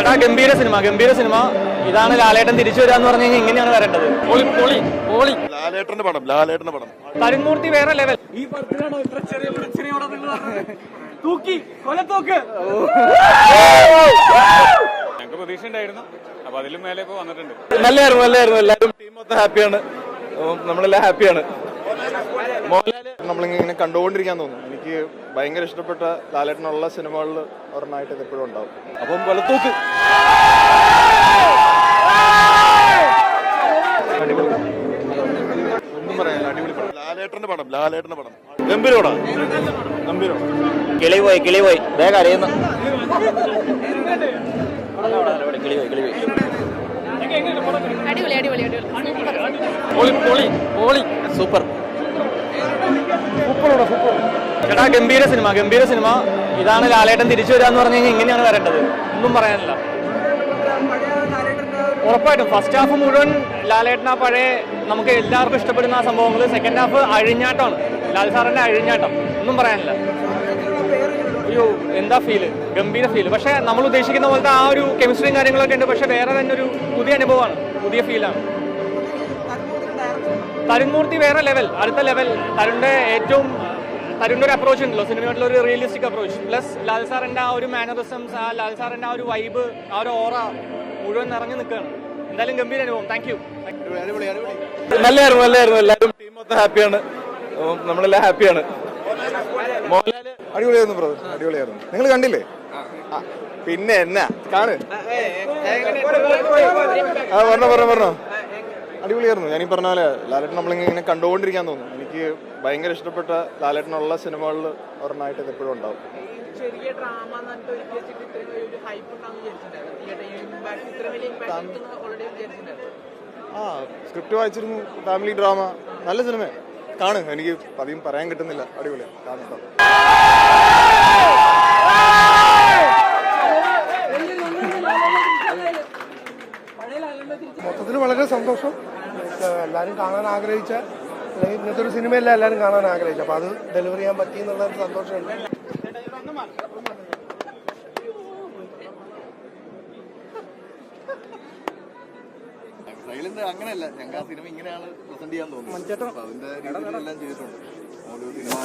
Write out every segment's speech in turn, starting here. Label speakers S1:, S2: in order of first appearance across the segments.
S1: ചേട്ടാ ഗംഭീര സിനിമ ഗംഭീര സിനിമ. ഇതാണ് ലാലേട്ടൻ തിരിച്ചു വരാന്ന് പറഞ്ഞു കഴിഞ്ഞാൽ ഇങ്ങനെയാണ് വരേണ്ടത്. പൊളി പൊളി പൊളി.
S2: ലാലേട്ടന്റെ പടം ലാലേട്ടന്റെ പടം.
S1: തരുൺമൂർത്തി വേറെ ലെവൽ
S3: ഈ പടത്തിലാണോ ഇത്ര ചെറിയ നിങ്ങൾ തൂക്കി കൊലത്തോക്ക്
S4: ഞങ്ങൾക്ക് പ്രതീക്ഷ ഉണ്ടായിരുന്നു. അപ്പൊ അതിലും മേലെ ഇപ്പൊ വന്നിട്ടുണ്ട്.
S2: നല്ലായിരുന്നു നല്ലായിരുന്നു. എല്ലാവരും ടീം മൊത്തം ഹാപ്പിയാണ് നമ്മളെല്ലാം ഹാപ്പിയാണ് നമ്മളിങ്ങനെ കണ്ടുകൊണ്ടിരിക്കാൻ തോന്നുന്നു എനിക്ക് ഭയങ്കര ഇഷ്ടപ്പെട്ട ലാലേട്ടനുള്ള സിനിമകളിൽ ഒരെണ്ണമായിട്ട് ഇത് എപ്പോഴും ഉണ്ടാവും. അപ്പം കൊലത്തൂക്ക് ഒന്നും പറയാനില്ല. അടിപൊളി പടം. ലാലേട്ടന്റെ പടം ലാലേട്ടന്റെ പടം. ഗംഭീരോടാ? ഗംഭീരോ?
S1: കിളി പോയി കിളി പോയി ദേ കരയുന്നു കിളി പോയി കിളി പോയി
S5: അടിപൊളി അടിപൊളി അടിപൊളി സൂപ്പർ.
S1: ചേട്ടാ ഗംഭീര സിനിമ ഗംഭീര സിനിമ. ഇതാണ് ലാലേട്ടൻ തിരിച്ചു വരാന്ന് പറഞ്ഞു കഴിഞ്ഞാൽ ഇങ്ങനെയാണ് വരേണ്ടത്. ഒന്നും പറയാനില്ല. ഉറപ്പായിട്ടും ഫസ്റ്റ് ഹാഫ് മുഴുവൻ ലാലേട്ടൻ പഴയ നമുക്ക് എല്ലാവർക്കും ഇഷ്ടപ്പെടുന്ന ആ സംഭവങ്ങൾ സെക്കൻഡ് ഹാഫ് അഴിഞ്ഞാട്ടമാണ്. ലാൽ സാറിന്റെ അഴിഞ്ഞാട്ടം. ഒന്നും പറയാനില്ല. അയ്യോ എന്താ ഫീൽ ഗംഭീര ഫീൽ പക്ഷെ നമ്മൾ ഉദ്ദേശിക്കുന്ന പോലത്തെ ആ ഒരു കെമിസ്ട്രിയും കാര്യങ്ങളൊക്കെ ഉണ്ട്. പക്ഷെ വേറെ തന്നെ ഒരു പുതിയ അനുഭവമാണ്. പുതിയ ഫീലാണ് തരുൺമൂർത്തി വേറെ ലെവൽ അടുത്ത ലെവൽ തരുണിന്റെ ഏറ്റവും തരുണിന്റെ ഒരു അപ്രോച്ച് ഉണ്ടല്ലോ. സിനിമയോടുള്ള ഒരു റിയലിസ്റ്റിക് അപ്രോച്ച് പ്ലസ് ലാൽ സാറിന്റെ ആ ഒരു മാനറിസംസ് ആ ലാൽ സാറിന്റെ ആ ഒരു വൈബ് ആ ഒരു ഓറ മുഴുവൻ നിറഞ്ഞു നിൽക്കുകയാണ്. എന്തായാലും ഗംഭീര അനുഭവം. താങ്ക് യു
S2: നല്ലായിരുന്നു നല്ലായിരുന്നു എല്ലാവരും ടീം മൊത്തം ഹാപ്പിയാണ് നമ്മളെല്ലാം ഹാപ്പിയാണ് അടിപൊളിയായിരുന്നു ബ്രോ അടിപൊളിയായിരുന്നു. നിങ്ങൾ കണ്ടില്ലേ? പിന്നെ എന്നാ? കാണ്. ആ പറഞ്ഞോ പറഞ്ഞോ പറഞ്ഞോ അടിപൊളിയായിരുന്നു. ഞാനീ പറഞ്ഞ പോലെ ലാലേട്ടൻ നമ്മളിങ്ങനെ കണ്ടുകൊണ്ടിരിക്കാൻ തോന്നുന്നു. എനിക്ക് ഭയങ്കര ഇഷ്ടപ്പെട്ട ലാലേട്ടനുള്ള സിനിമകളിൽ ഒരെണ്ണമായിട്ട് ഇത് എപ്പോഴും ഉണ്ടാവും. ആ സ്ക്രിപ്റ്റ് വായിച്ചിരുന്നു ഫാമിലി ഡ്രാമ നല്ല സിനിമ കാണും. എനിക്ക് പതിയും പറയാൻ കിട്ടുന്നില്ല. അടിപൊളിയാണ് കാണും
S6: മൊത്തത്തിൽ വളരെ സന്തോഷം. എല്ലാവരും കാണാൻ ആഗ്രഹിച്ച അല്ലെങ്കിൽ ഇങ്ങനത്തെ ഒരു സിനിമയല്ല എല്ലാവരും കാണാൻ ആഗ്രഹിച്ചു അപ്പൊ അത് ഡെലിവർ ചെയ്യാൻ പറ്റി എന്നുള്ള ഒരു സന്തോഷമുണ്ട്.
S7: സൈലന്റ് അങ്ങനെയല്ല. ഞങ്ങൾക്ക് ആ സിനിമ ഇങ്ങനെയാണ് പ്രസന്റ് ചെയ്യാൻ തോന്നുന്നത് അപ്പൊ അതിന്റെ രീതിയിലെല്ലാം ചെയ്തിട്ടുണ്ട്. ഓരോ സിനിമ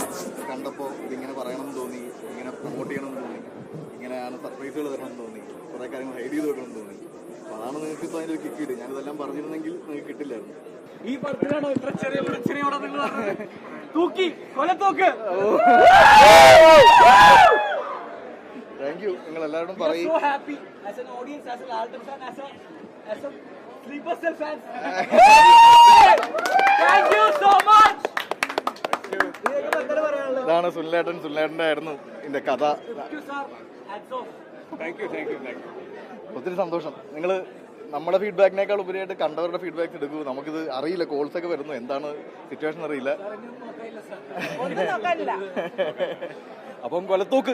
S7: കണ്ടപ്പോ ഇതിങ്ങനെ പറയണമെന്ന് തോന്നി ഇങ്ങനെ പ്രൊമോട്ട് ചെയ്യണമെന്ന് തോന്നി. ഇങ്ങനെയാണ് സർപ്രൈസുകൾ തരണമെന്ന് തോന്നി കുറെ കാര്യങ്ങൾ ഹൈഡ് ചെയ്ത് വെക്കണമെന്ന് തോന്നി. അപ്പൊ അതാണ് നിങ്ങൾക്ക് ഇപ്പൊ അതിന്റെ കിക്ക് കിട്ടി ഞാനിതെല്ലാം പറഞ്ഞിരുന്നെങ്കിൽ നിങ്ങൾക്ക് കിട്ടില്ലായിരുന്നു.
S3: ഈ പടത്തിലാണോ ഇത്ര ചെറിയ പ്രശ്നയോടെ നിങ്ങൾ തൂക്കി കൊലത്തോക്ക്
S7: താങ്ക് യു നിങ്ങൾ എല്ലാവരോടും പറയും? ഇതാണ് സുനിലേട്ടൻ. സുനിലേട്ടന്റെ ആയിരുന്നു. ഇതിന്റെ കഥ.
S3: Thank you, sir. Hats
S4: thank you thank you thank you
S7: ഒത്തിരി സന്തോഷം. നിങ്ങൾ നമ്മുടെ ഫീഡ്ബാക്കിനേക്കാൾ ഉപരിയായിട്ട് കണ്ടവരുടെ ഫീഡ്ബാക്ക് എടുക്കൂ. നമുക്കിത് അറിയില്ല കോൾസ് ഒക്കെ വരുന്നു. എന്താണ് സിറ്റുവേഷൻ അറിയില്ല. അപ്പം കൊലത്തൂക്ക്.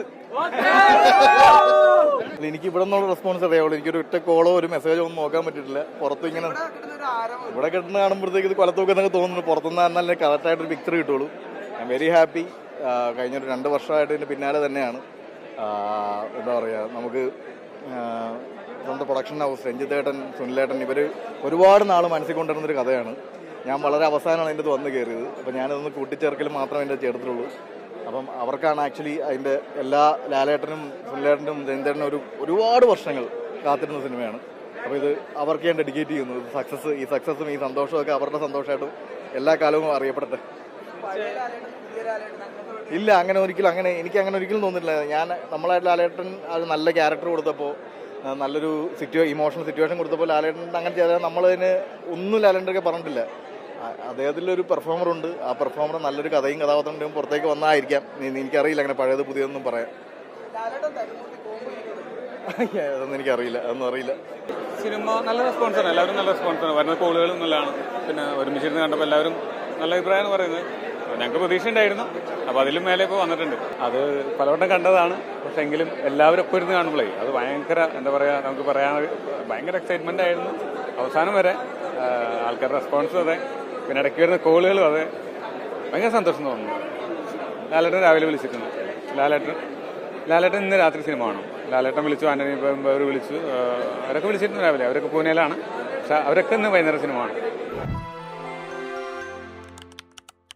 S7: എനിക്ക് ഇവിടെ നിന്നുള്ള റെസ്പോൺസ് അറിയാവുള്ളൂ. എനിക്കൊരു ഒറ്റ കോളോ ഒരു മെസ്സേജോ ഒന്നും നോക്കാൻ പറ്റിയിട്ടില്ല. പുറത്ത് ഇങ്ങനെ ഇവിടെ കിട്ടുന്ന കാണുമ്പോഴത്തേക്ക് ഇത് കൊലത്തൂക്ക് എന്നൊക്കെ തോന്നുന്നു. പുറത്തുനിന്ന് നല്ല കറക്റ്റായിട്ടൊരു പിക്ചർ കിട്ടുള്ളൂ. ഐ എം വെരി ഹാപ്പി കഴിഞ്ഞൊരു രണ്ട് വർഷമായിട്ട് ഇതിന്റെ പിന്നാലെ തന്നെയാണ്. എന്താ പറയുക നമുക്ക് സ്വന്തം പ്രൊഡക്ഷൻ ഹൗസ് രഞ്ജിത്തേട്ടൻ സുനിലേട്ടൻ ഇവർ ഒരുപാട് നാൾ മനസ്സിൽ കൊണ്ടുവരുന്നൊരു കഥയാണ്. ഞാൻ വളരെ അവസാനമാണ് അതിന്റെ വന്ന് കയറിയത്. അപ്പം ഞാനതൊന്ന് കൂട്ടിച്ചേർക്കൽ മാത്രമേ എന്റെ ചേർത്തിട്ടുള്ളൂ. അപ്പം അവർക്കാണ് ആക്ച്വലി അതിന്റെ എല്ലാ ലാലേട്ടനും സുനിലേട്ടനും രഞ്ജിത്തേട്ടനും ഒരു ഒരുപാട് വർഷങ്ങൾ കാത്തിരുന്ന സിനിമയാണ്. അപ്പോൾ ഇത് അവർക്ക് ഞാൻ ഡെഡിക്കേറ്റ് ചെയ്യുന്നു. സക്സസ് ഈ സക്സസും ഈ സന്തോഷവും ഒക്കെ അവരുടെ സന്തോഷമായിട്ടും എല്ലാ കാലവും അറിയപ്പെടട്ടെ. ഇല്ല അങ്ങനെ ഒരിക്കലും അങ്ങനെ എനിക്ക് അങ്ങനെ ഒരിക്കലും തോന്നില്ല ഞാൻ നമ്മളായിട്ട് ലാലേട്ടൻ അത് നല്ല ക്യാരക്ടർ കൊടുത്തപ്പോൾ നല്ലൊരു സിറ്റുവേ ഇമോഷണൽ സിറ്റുവേഷൻ കൊടുത്തപ്പോൾ ലാലേട്ടൻ അങ്ങനെ ചെയ്താൽ നമ്മളതിന് ഒന്നും ലാലേട്ടനൊക്കെ പറഞ്ഞിട്ടില്ല. അദ്ദേഹത്തിലൊരു പെർഫോമർ ഉണ്ട്. ആ പെർഫോമർ നല്ലൊരു കഥയും കഥാപാത്രവും പുറത്തേക്ക് വന്നായിരിക്കാം. എനിക്കറിയില്ല അങ്ങനെ പഴയത് പുതിയതൊന്നും പറയാം അതൊന്നും എനിക്കറിയില്ല അതൊന്നും അറിയില്ല.
S4: സിനിമ നല്ല റെസ്പോൺസാണ് എല്ലാവരും നല്ല റെസ്പോൺസാണ് വരുന്ന കോളുകളും നല്ലതാണ്. പിന്നെ ഒരുമിച്ചിരുന്ന് കണ്ടപ്പോൾ എല്ലാവരും നല്ല അഭിപ്രായമാണ് പറയുന്നത്. ഞങ്ങൾക്ക് പ്രതീക്ഷ ഉണ്ടായിരുന്നു. അപ്പോൾ അതിലും മേലെ ഇപ്പോൾ വന്നിട്ടുണ്ട്. അത് പലവട്ടം കണ്ടതാണ്. പക്ഷെ എങ്കിലും എല്ലാവരും ഒപ്പം ഇരുന്ന് കാണുമ്പോഴേ അത് ഭയങ്കര എന്താ പറയുക നമുക്ക് പറയാൻ ഭയങ്കര എക്സൈറ്റ്മെന്റ് ആയിരുന്നു. അവസാനം വരെ ആൾക്കാരുടെ റെസ്പോൺസും അതെ. പിന്നെ ഇടയ്ക്ക് വരുന്ന കോളുകളും അതെ. ഭയങ്കര സന്തോഷം തോന്നുന്നു. ലാലേട്ടൻ രാവിലെ വിളിച്ചിട്ടുണ്ട്. ലാലേട്ടൻ ലാലേട്ടൻ ഇന്ന് രാത്രി സിനിമ കാണും. ലാലേട്ടൻ വിളിച്ചു ആന്റണി അവർ വിളിച്ചു. അവരൊക്കെ വിളിച്ചിരുന്നു രാവിലെ. അവരൊക്കെ പൂനെയിലാണ്. പക്ഷെ അവരൊക്കെ ഇന്ന് വൈകുന്നേരം സിനിമ കാണും.